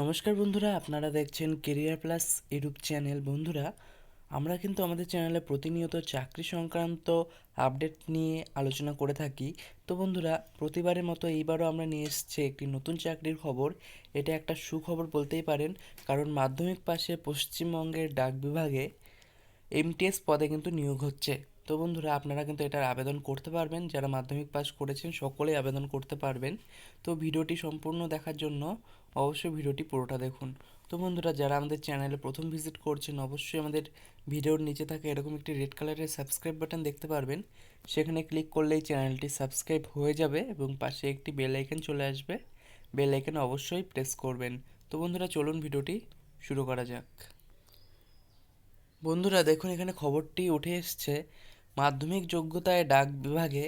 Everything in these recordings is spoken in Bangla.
নমস্কার বন্ধুরা, আপনারা দেখছেন কেরিয়ার প্লাস ইউটিউব চ্যানেল বন্ধুরা, আমরা কিন্তু আমাদের চ্যানেলে প্রতিনিয়ত চাকরি সংক্রান্ত আপডেট নিয়ে আলোচনা করে থাকি। তো বন্ধুরা, প্রতিবারের মতো এইবারও আমরা নিয়ে এসেছি একটি নতুন চাকরির খবর। এটা একটা সুখবর বলতেই পারেন, কারণ মাধ্যমিক পাশে পশ্চিমবঙ্গের ডাক বিভাগে এমটিএস পদে কিন্তু নিয়োগ হচ্ছে। তো বন্ধুরা, আপনারা কিন্তু এটার আবেদন করতে পারবেন। যারা মাধ্যমিক পাস করেছেন, সকলেই আবেদন করতে পারবেন। তো ভিডিওটি সম্পূর্ণ দেখার জন্য অবশ্যই ভিডিওটি পুরোটা দেখুন। তো বন্ধুরা, যারা আমাদের চ্যানেলে প্রথম ভিজিট করছেন, অবশ্যই আমাদের ভিডিওর নিচে থাকে এরকম একটি রেড কালারের সাবস্ক্রাইব বাটন দেখতে পারবেন। সেখানে ক্লিক করলেই চ্যানেলটি সাবস্ক্রাইব হয়ে যাবে এবং পাশে একটি বেল আইকন চলে আসবে। বেল আইকন অবশ্যই প্রেস করবেন। তো বন্ধুরা, চলুন ভিডিওটি শুরু করা যাক। বন্ধুরা, দেখুন এখানে খবরটি উঠে এসছে মাধ্যমিক যোগ্যতায় ডাক বিভাগে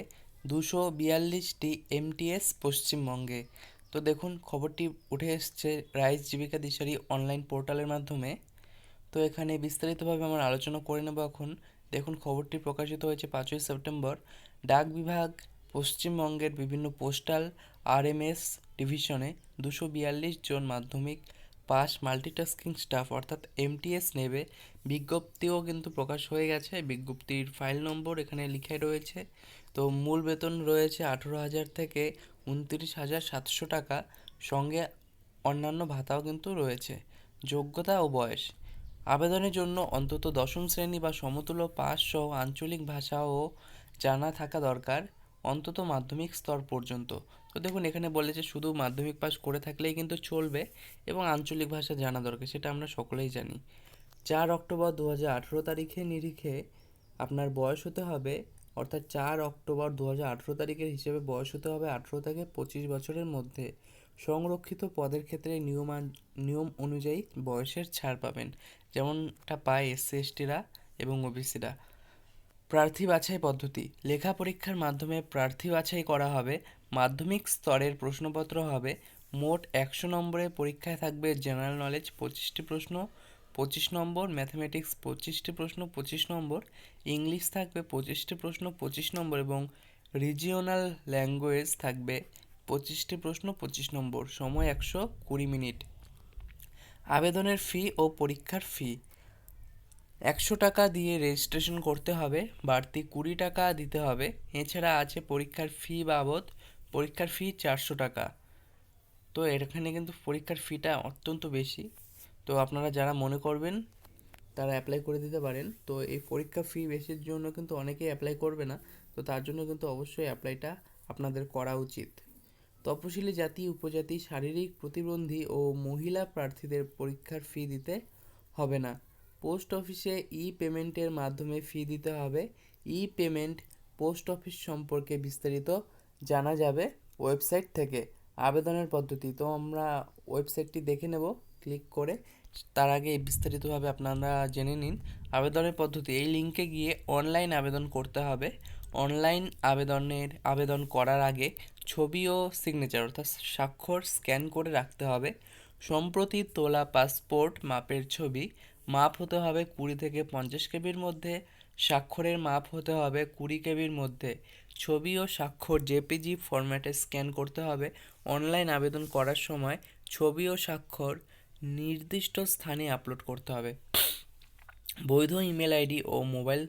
দুশো বিয়াল্লিশটি এমটিএস পশ্চিমবঙ্গে। তো দেখুন, খবরটি উঠে এসছে রাইস জীবিকা দিশারি অনলাইন পোর্টালের মাধ্যমে। তো এখানে বিস্তারিতভাবে আমরা আলোচনা করে নেব এখন। দেখুন, খবরটি প্রকাশিত হয়েছে পাঁচই সেপ্টেম্বর। ডাক বিভাগ পশ্চিমবঙ্গের বিভিন্ন পোস্টাল, আরএমএস ডিভিশনে দুশো বিয়াল্লিশ জন মাধ্যমিক পাস মাল্টিটাস্কিং স্টাফ, অর্থাৎ এমটিএস নেবে। বিজ্ঞপ্তিও কিন্তু প্রকাশ হয়ে গেছে। বিজ্ঞপ্তির ফাইল নম্বর এখানে লিখে রয়েছে। তো মূল বেতন রয়েছে আঠেরো হাজার থেকে উনত্রিশ হাজার সাতশো টাকা। সঙ্গে অন্যান্য ভাতাও কিন্তু রয়েছে। যোগ্যতা ও বয়স। আবেদনের জন্য অন্তত দশম শ্রেণি বা সমতুল্য পাস সহ আঞ্চলিক ভাষাও জানা থাকা দরকার। অন্তত মাধ্যমিক স্তর পর্যন্ত। তো দেখুন, এখানে বলেছে শুধু মাধ্যমিক পাস করে থাকলেই কিন্তু চলবে এবং আঞ্চলিক ভাষা জানা দরকার, সেটা আমরা সকলেই জানি। চার অক্টোবর দু হাজার আঠেরো তারিখে নিরিখে আপনার বয়স হতে হবে, অর্থাৎ চার অক্টোবর দু হাজার আঠেরো তারিখের হিসেবে বয়স হতে হবে আঠেরো থেকে পঁচিশ বছরের মধ্যে। সংরক্ষিত পদের ক্ষেত্রে নিয়ম নিয়ম অনুযায়ী বয়সের ছাড় পাবেন। যেমনটা পায় এসসি এসটিরা এবং ওবিসিরা প্রার্থী বাছাই পদ্ধতি। লেখা পরীক্ষার মাধ্যমে প্রার্থী বাছাই করা হবে। মাধ্যমিক স্তরের প্রশ্নপত্র হবে। মোট একশো নম্বরের পরীক্ষায় থাকবে জেনারেল নলেজ পঁচিশটি প্রশ্ন, পঁচিশ নম্বর ম্যাথমেটিক্স পঁচিশটি প্রশ্ন, পঁচিশ নম্বর ইংলিশ থাকবে পঁচিশটি প্রশ্ন, পঁচিশ নম্বর এবং রিজিওনাল ল্যাঙ্গুয়েজ থাকবে পঁচিশটি প্রশ্ন, পঁচিশ নম্বর। সময় একশো কুড়ি মিনিট। আবেদনের ফি ও পরীক্ষার ফি একশো টাকা দিয়ে রেজিস্ট্রেশন করতে হবে, বাড়তি কুড়ি টাকা দিতে হবে। এছাড়া আছে পরীক্ষার ফি বাবদ, পরীক্ষার ফি চারশো টাকা। তো এখানে কিন্তু পরীক্ষার ফিটা অত্যন্ত বেশি। তো আপনারা যারা মনে করবেন, তারা অ্যাপ্লাই করে দিতে পারেন। তো এই পরীক্ষা ফি বেশির জন্য কিন্তু অনেকেই অ্যাপ্লাই করবে না। তো তার জন্য কিন্তু অবশ্যই অ্যাপ্লাইটা আপনাদের করা উচিত। তপশিলি জাতি, উপজাতি, শারীরিক প্রতিবন্ধী ও মহিলা প্রার্থীদের পরীক্ষার ফি দিতে হবে না। পোস্ট অফিসে ই পেমেন্টের মাধ্যমে ফি দিতে হবে। ই পেমেন্ট পোস্ট অফিস সম্পর্কে বিস্তারিত জানা যাবে ওয়েবসাইট থেকে আবেদনের পদ্ধতি। তো আমরা ওয়েবসাইটটি দেখে নেব, ক্লিক করে। তার আগে বিস্তারিতভাবে আপনারা জেনে নিন আবেদনের পদ্ধতি। এই লিঙ্কে গিয়ে অনলাইন আবেদন করতে হবে। অনলাইন আবেদনের, আবেদন করার আগে ছবি ও সিগনেচার অর্থাৎ স্বাক্ষর স্ক্যান করে রাখতে হবে। সম্প্রতি তোলা পাসপোর্ট মাপের ছবি মাপ হতে হবে কুড়ি থেকে পঞ্চাশ কেবির মধ্যে, স্বাক্ষরের মাপ হতে হবে কুড়ি কেবির মধ্যে। ছবি ও স্বাক্ষর জেপিজি ফরম্যাটে স্ক্যান করতে হবে। অনলাইন আবেদন করার সময় ছবি ও স্বাক্ষর নির্দিষ্ট স্থানে আপলোড করতে হবে। বৈধ ইমেল আইডি ও মোবাইল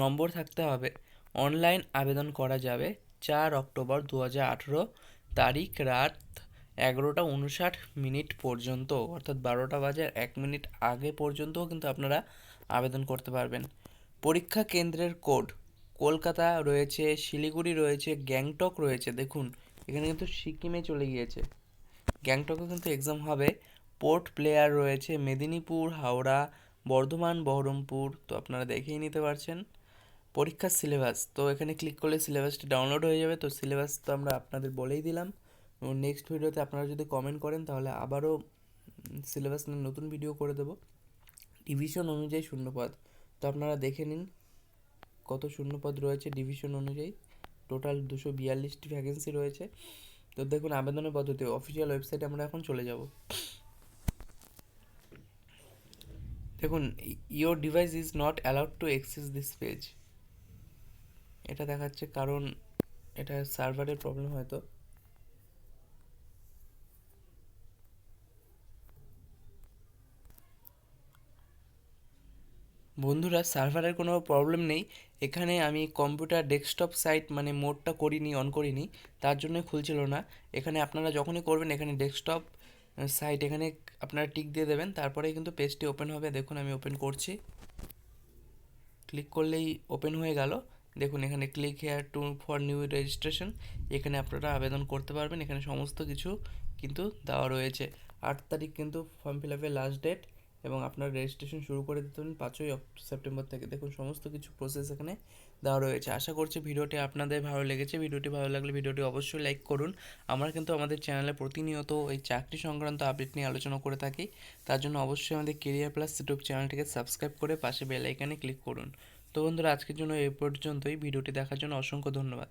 নম্বর থাকতে হবে। অনলাইন আবেদন করা যাবে চার অক্টোবর দু হাজার আঠেরো তারিখ রাত এগারোটা উনষাট মিনিট পর্যন্ত, অর্থাৎ বারোটা বাজার এক মিনিট আগে পর্যন্তও কিন্তু আপনারা আবেদন করতে পারবেন। পরীক্ষা কেন্দ্রের কোড, কলকাতা রয়েছে, শিলিগুড়ি রয়েছে, গ্যাংটক রয়েছে। দেখুন, এখানে কিন্তু সিকিমে চলে গিয়েছে। গ্যাংটকে কিন্তু এক্সাম হবে। পোর্ট প্লেয়ার রয়েছে, মেদিনীপুর, হাওড়া, বর্ধমান, বহরমপুর। তো আপনারা দেখেই নিতে পারছেন। পরীক্ষার সিলেবাস তো এখানে ক্লিক করলে সিলেবাসটি ডাউনলোড হয়ে যাবে। তো সিলেবাস তো আমরা আপনাদের বলেই দিলাম। নেক্সট ভিডিওতে আপনারা যদি কমেন্ট করেন, তাহলে আবারও সিলেবাস নিয়ে নতুন ভিডিও করে দেবো। ডিভিশন অনুযায়ী শূন্যপদ। তো আপনারা দেখে নিন কত শূন্যপদ রয়েছে ডিভিশন অনুযায়ী। টোটাল দুশো বিয়াল্লিশটি ভ্যাকেন্সি রয়েছে। তো দেখুন, আবেদনের পদ্ধতি অফিসিয়াল ওয়েবসাইটে আমরা এখন চলে যাব। দেখুন your device is not allowed to access this page এটা দেখাচ্ছে কারণ এটা সার্ভারের প্রবলেম হয়তো। বন্ধুরা, সার্ভারের কোনো প্রবলেম নেই। এখানে আমি কম্পিউটার ডেস্কটপ সাইট মানে মোডটা করিনি, অন করিনি, তার জন্য খুলছিল না। এখানে আপনারা যখনই করবেন, এখানে ডেস্কটপ সাইট, এখানে আপনারা টিক দিয়ে দেবেন, তারপরে কিন্তু পেজটি ওপেন হবে। দেখুন, আমি ওপেন করছি। ক্লিক করলেই ওপেন হয়ে গেল। দেখুন, এখানে click here to for new registration এখানে আপনারা আবেদন করতে পারবেন। এখানে সমস্ত কিছু কিন্তু দেওয়া রয়েছে। আট তারিখ কিন্তু ফর্ম ফিল আপের লাস্ট ডেট এবং আপনার রেজিস্ট্রেশন শুরু করে দিতে পারেন পাঁচই সেপ্টেম্বর থেকে। দেখুন, সমস্ত কিছু প্রসেস এখানে দেওয়া রয়েছে। আশা করছি ভিডিওটি আপনাদের ভালো লেগেছে। ভিডিওটি ভালো লাগলে ভিডিওটি অবশ্যই লাইক করুন। আমরা কিন্তু আমাদের চ্যানেলে প্রতিনিয়ত এই চাকরি সংক্রান্ত আপডেট নিয়ে আলোচনা করে থাকি। তার জন্য অবশ্যই আমাদের কেরিয়ার প্লাস ইউটিউব চ্যানেলটিকে সাবস্ক্রাইব করে পাশে বেল আইকনে ক্লিক করুন। তো বন্ধুরা, আজকের জন্য এই পর্যন্তই। ভিডিওটি দেখার জন্য অসংখ্য ধন্যবাদ।